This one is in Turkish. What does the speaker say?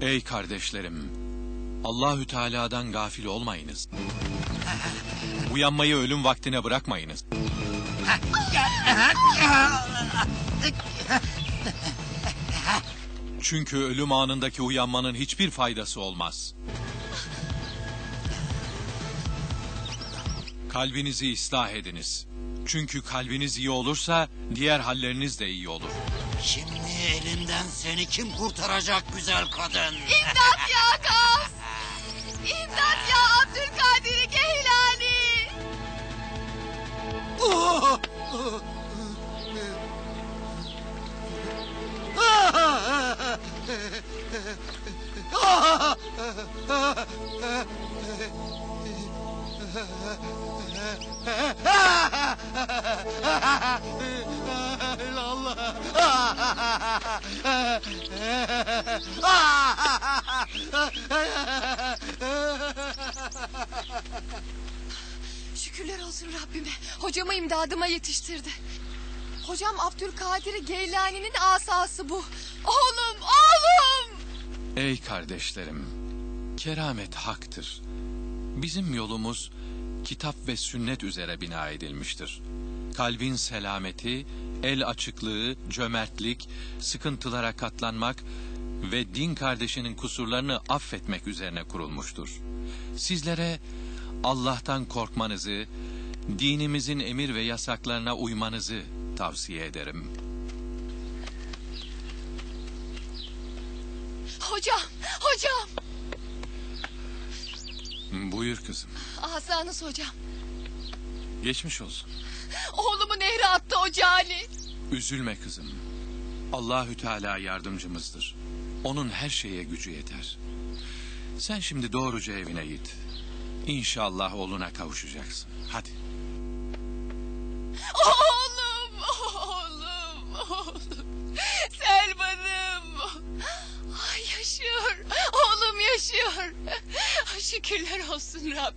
Ey kardeşlerim, Allahü Teala'dan gafil olmayınız. Uyanmayı ölüm vaktine bırakmayınız. Çünkü ölüm anındaki uyanmanın hiçbir faydası olmaz. Kalbinizi ıslah ediniz. Çünkü kalbiniz iyi olursa diğer halleriniz de iyi olur. Şimdi elimden seni kim kurtaracak güzel kadın? İmdat ya Gaz! İmdat ya Abdülkadir Geylani! Şükürler olsun Rabbime. Hocamı imdadıma yetiştirdi. Hocam Abdülkadir Geylani'nin asası bu. Oğlum, oğlum! Ey kardeşlerim, keramet haktır. Bizim yolumuz kitap ve sünnet üzere bina edilmiştir. Kalbin selameti, el açıklığı, cömertlik, sıkıntılara katlanmak ve din kardeşinin kusurlarını affetmek üzerine kurulmuştur. Sizlere Allah'tan korkmanızı, dinimizin emir ve yasaklarına uymanızı tavsiye ederim. Hocam, hocam! Buyur kızım, Asanız hocam. geçmiş olsun. Oğlumu nehre attı o cani. Üzülme kızım. Allahü Teala yardımcımızdır. Onun her şeye gücü yeter. Sen şimdi doğruca evine git. İnşallah oğluna kavuşacaksın. Hadi. Oğlum, oğlum, oğlum. Selman'ım. Ay yaşıyor. Oğlum yaşıyor. Şükürler olsun Rabbim.